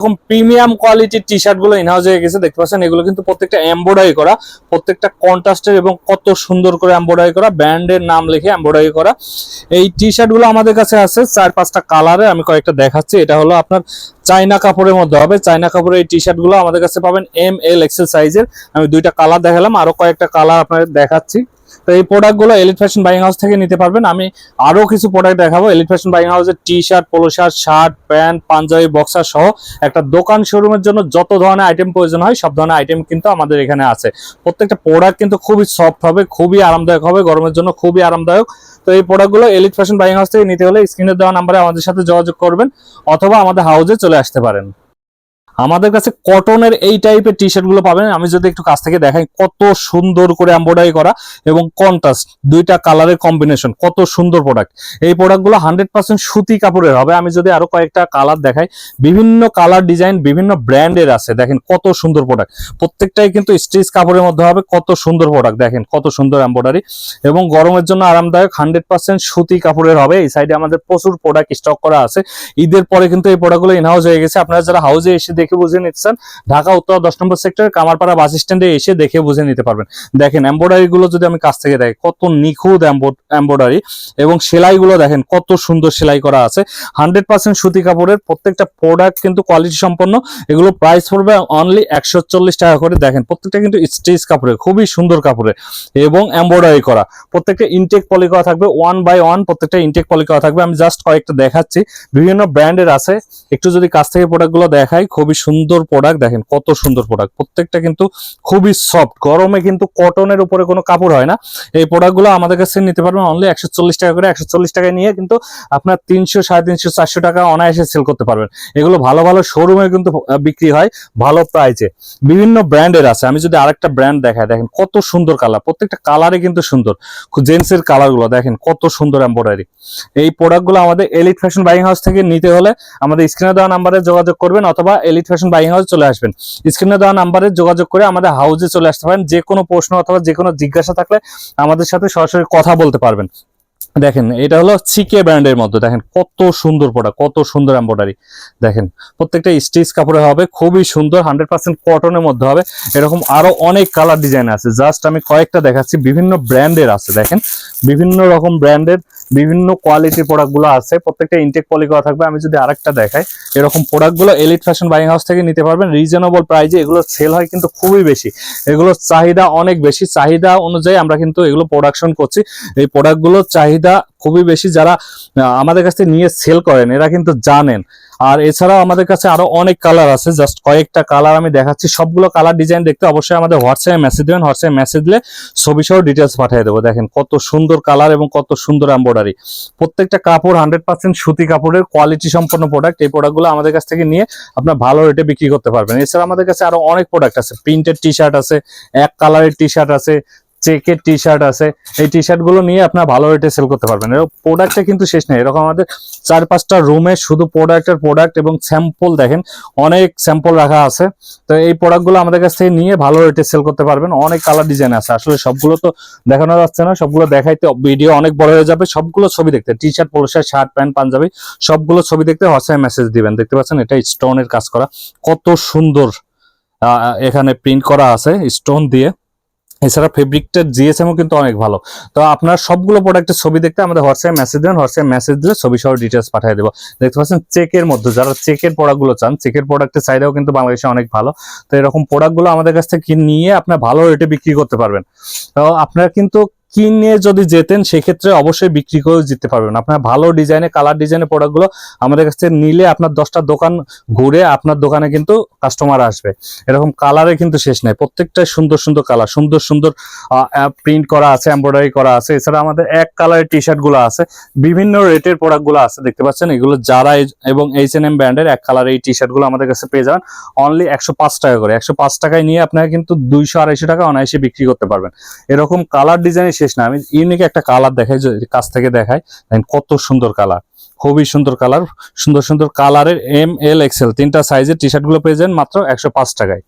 এরকম প্রিমিয়াম কোয়ালিটির টি শার্টগুলো ইনহাউস হয়ে গেছে, দেখতে পাচ্ছেন? এগুলো কিন্তু প্রত্যেকটা এমব্রয়ডারি করা, প্রত্যেকটা কন্ট্রাস্টের এবং কত সুন্দর করে এমব্রয়ডারি করা ব্র্যান্ডের নাম লিখে এমব্রয়ডারি করা। এই টি শার্টগুলো আমাদের কাছে আছে চার পাঁচটা কালারে আমি কয়েকটা দেখাচ্ছি। এটা হলো আপনার চাইনা কাপড়ের মধ্যে হবে। চাইনা কাপড়ের এই টি শার্টগুলো আমাদের কাছে পাবেন এম এল এক্সেল সাইজের আমি দুইটা কালার দেখালাম, আরও কয়েকটা কালার আপনাদের দেখাচ্ছি। তো এই প্রোডাক্টগুলো এলিট ফ্যাশন বাইং হাউস থেকে নিতে পারবেন। আমি আরও কিছু প্রোডাক্ট দেখাবো। এলিট ফ্যাশন বাইং হাউসের T shirt polo shirt shirt pant panjabi boxer সহ একটা দোকান শোরুমের জন্য যত ধরনের আইটেম প্রয়োজন হয়, সব ধরনের আইটেম কিন্তু আমাদের এখানে আছে। প্রত্যেকটা প্রোডাক্ট কিন্তু খুবই সফট হবে, খুবই আরামদায়ক হবে, গরমের জন্য খুবই আরামদায়ক। তো এই প্রোডাক্টগুলো এলিট ফ্যাশন বাইং হাউস থেকে নিতে হলে স্ক্রিনে দেওয়া নাম্বারে আমাদের সাথে যোগাযোগ করবেন, অথবা আমাদের হাউসে চলে আসতে পারেন। আমাদের কাছে কটনের এই টাইপের টি শার্টগুলো পাবেন। আমি যদি একটু কাছ থেকে দেখাই, কত সুন্দর করে এম্ব্রয়ডারি করা এবং কন্ট্রাস্ট দুইটা কালারের কম্বিনেশন কত সুন্দর প্রোডাক্ট এই প্রোডাক্টগুলো হান্ড্রেড পার্সেন্ট সুতি কাপড়ের হবে। আমি যদি আরও কয়েকটা কালার দেখাই, বিভিন্ন কালার ডিজাইন বিভিন্ন ব্র্যান্ডের আছে। দেখেন কত সুন্দর প্রোডাক্ট প্রত্যেকটাই কিন্তু স্টিচ কাপড়ের মধ্যে হবে। কত সুন্দর প্রোডাক্ট দেখেন কত সুন্দর এম্ব্রয়ডারি এবং গরমের জন্য আরামদায়ক হান্ড্রেড পার্সেন্ট সুতি কাপড়ের হবে। এই সাইডে আমাদের প্রচুর প্রোডাক্ট স্টক করা আছে। ঈদের পরে কিন্তু এই প্রোডাক্টগুলো ইনহাউস হয়ে গেছে। আপনারা যারা হাউসে এসে দেখে বুঝে নিচ্ছেন। ঢাকা, উত্তর, দশ নম্বর সেক্টরের কামারপাড়া বাস স্ট্যান্ডে এসে দেখে বুঝে নিতে পারবেন। দেখেনগুলো যদি আমি কাছ থেকে দেখি, কত নিখুঁত এম্ব্রয়ডারি এবং সেলাই গুলো দেখেন, কত সুন্দর সেলাই করা আছে। হান্ড্রেড পার্সেন্ট সুতি কাপড়ের প্রত্যেকটা প্রোডাক্ট কিন্তু কোয়ালিটি সম্পন্ন। এগুলো প্রাইস পড়বে অনলি একশো চল্লিশ টাকা করে। দেখেন, প্রত্যেকটা কিন্তু স্টিচ কাপড়ের, খুবই সুন্দর কাপড়ের এবং এম্ব্রয়ডারি করা। প্রত্যেকটা ইনটেক পলি করা থাকবে ওয়ান বাই ওয়ান প্রত্যেকটা ইনটেক পলি করা থাকবে। আমি জাস্ট কয়েকটা দেখাচ্ছি। বিভিন্ন ব্র্যান্ডের আছে। একটু যদি কাছ থেকে প্রোডাক্টগুলো দেখাই, খুবই সুন্দর প্রোডাক্ট দেখেন কত সুন্দর প্রোডাক্ট প্রত্যেকটা কিন্তু খুবই সফট গরমে কিন্তু কটনের উপরে কোনো কাপড় হয় না। এই প্রোডাক্টগুলো আমাদের কাছে নিতে পারবেন অনলি একশো চল্লিশ টাকা করে, একশো চল্লিশ টাকায় নিয়ে কিন্তু আপনার তিনশো, সাড়ে তিনশো, চারশো টাকা অনায়াসে সেল করতে পারবেন। এগুলো ভালো ভালো শোরুমে কিন্তু বিক্রি হয় ভালো প্রাইসে বিভিন্ন ব্র্যান্ডের আছে। আমি যদি আরেকটা ব্র্যান্ড দেখাই, দেখেন কত সুন্দর কালার প্রত্যেকটা কালারে কিন্তু সুন্দর। জেন্টসের কালারগুলো দেখেন কত সুন্দর এম্ব্রয়ডারি এই প্রোডাক্টগুলো আমাদের এলিট ফ্যাশন বাইং হাউস থেকে নিতে হলে আমাদের স্ক্রিনে দেওয়া নাম্বারে যোগাযোগ করবেন অথবা এলিট ফ্যাশন বাইং হাউস চলে আসবেন। স্ক্রিনে দেওয়া নাম্বারে যোগাযোগ করে আমাদের হাউসে চলে আসতে পারেন। যে কোনো প্রশ্ন অথবা যে কোনো জিজ্ঞাসা থাকলে আমাদের সাথে সরাসরি কথা বলতে পারবেন। দেখেন, এটা হলো সিকে ব্র্যান্ডের মধ্যে। দেখেন, কত সুন্দর প্রোডাক্ট কত সুন্দর এম্ব্রয়ডারি দেখেন, প্রত্যেকটা স্টিচ কাপড়ে হবে, খুবই সুন্দর হান্ড্রেড পার্সেন্ট কটনের মধ্যে হবে। এরকম আরও অনেক কালার ডিজাইন আছে। জাস্ট আমি কয়েকটা দেখাচ্ছি। বিভিন্ন ব্র্যান্ডের আছে। দেখেন, বিভিন্ন রকম ব্র্যান্ডের বিভিন্ন কোয়ালিটির প্রোডাক্টগুলো আছে, প্রত্যেকটা ইনটেক পলি করা থাকবে। আমি যদি আরেকটা দেখাই, এরকম প্রোডাক্টগুলো এলিট ফ্যাশন বাইং হাউস থেকে নিতে পারবেন। রিজনেবল প্রাইজে এগুলো সেল হয় কিন্তু খুবই বেশি। এগুলোর চাহিদা অনেক বেশি। চাহিদা অনুযায়ী আমরা কিন্তু এগুলো প্রোডাকশন করছি। এই প্রোডাক্টগুলোর চাহিদা খুবই বেশি। যারা আমাদের কাছ থেকে নিয়ে সেল করেন, এরা কিন্তু জানেন। আর এছাড়াও আমাদের কাছে আরও অনেক কালার আছে জাস্ট কয়েকটা কালার আমি দেখাচ্ছি। সবগুলো কালার ডিজাইন দেখতে অবশ্যই আমাদের হোয়াটসঅ্যাপে মেসেজ দেবেন। হোয়াটসঅ্যাপে মেসেজ দিলে ছবি সহ ডিটেলস পাঠিয়ে দেবো। দেখেন কত সুন্দর কালার এবং কত সুন্দর এম্ব্রয়ডারি প্রত্যেকটা কাপড় হান্ড্রেড পার্সেন্ট সুতি কাপড়ের কোয়ালিটি সম্পন্ন প্রোডাক্ট এই প্রোডাক্টগুলো আমাদের কাছ থেকে নিয়ে আপনার ভালো রেটে বিক্রি করতে পারবেন। এছাড়া আমাদের কাছে আরও অনেক প্রোডাক্ট আছে। প্রিন্টেড টি শার্ট আছে, এক কালারের টি শার্ট আছে চেকের টি শার্ট আছে। এই টি শার্টগুলো নিয়ে আপনার ভালো রেটে সেল করতে পারবেন। এরকম প্রোডাক্টটা কিন্তু শেষ নেই। এরকম আমাদের চার পাঁচটা রুমে শুধু প্রোডাক্টের প্রোডাক্ট এবং স্যাম্পল দেখেন, অনেক স্যাম্পল রাখা আছে। তো এই প্রোডাক্টগুলো আমাদের কাছ থেকে নিয়ে ভালো রেটে সেল করতে পারবেন। অনেক কালার ডিজাইন আছে। আসলে সবগুলো তো দেখানো যাচ্ছে না। সবগুলো দেখাইতে ভিডিও অনেক বড় হয়ে যাবে। সবগুলো ছবি দেখতে। T shirt polo shirt shirt pant panjabi, সবগুলো ছবি দেখতে হোয়াটসঅ্যাপে মেসেজ দিবেন। দেখতে পাচ্ছেন? এটা স্টোনের কাজ করা। কত সুন্দর এখানে প্রিন্ট করা আছে। স্টোন দিয়ে। এছাড়া ফেব্রিকটা জিএসএমও কিন্তু অনেক ভালো। তো আপনার সবগুলো প্রোডাক্টের ছবি দেখতে আমাদের হোয়াটসঅ্যাপ মেসেজ দেন হোয়াটসঅ্যাপ মেসেজ দিলে ছবি সহ ডিটেলস পাঠিয়ে দেবো। দেখতে পাচ্ছেন চেকের মধ্যে, যারা চেকের প্রোডাক্টগুলো চান চেকের প্রোডাক্টের চাহিদাও কিন্তু বাংলাদেশে অনেক ভালো। তো এরকম প্রোডাক্টগুলো আমাদের কাছ থেকে নিয়ে আপনার ভালো রেটে বিক্রি করতে পারবেন। তো আপনারা কিন্তু কিনে যদি যেতেন, সেক্ষেত্রে অবশ্যই বিক্রি করেও জিততে পারবেন। আপনার ভালো ডিজাইনে কালার ডিজাইনের প্রোডাক্টগুলো আমাদের কাছে নিলে আপনার দশটা দোকান ঘুরে আপনার দোকানে কিন্তু কাস্টমার আসবে। এরকম কালারে কিন্তু শেষ নাই। প্রত্যেকটা সুন্দর সুন্দর কালার সুন্দর সুন্দর প্রিন্ট করা আছে এমব্রয়ডারি করা আছে। এছাড়া আমাদের এক কালারের টি শার্টগুলো আছে। বিভিন্ন রেটের প্রোডাক্টগুলো আছে, দেখতে পাচ্ছেন? এগুলো যারা এবং এইচ এন এম ব্র্যান্ডের এক কালারের এই টি শার্টগুলো আমাদের কাছে পেয়ে যাবেন। অনলি একশো পাঁচ টাকা করে। একশো পাঁচ টাকায় নিয়ে আপনারা কিন্তু দুইশো আড়াইশো টাকা অনায়াসে বিক্রি করতে পারবেন। এরকম কালার ডিজাইনের শেষ না, আমি ইউনিক একটা কালার দেখাই কাছ থেকে দেখাই, দেখেন কত সুন্দর কালার খুবই সুন্দর কালার সুন্দর সুন্দর কালারের এম এল এক্সেল তিনটা সাইজের টি শার্টগুলো পেয়ে যান মাত্র একশো পাঁচ টাকায়।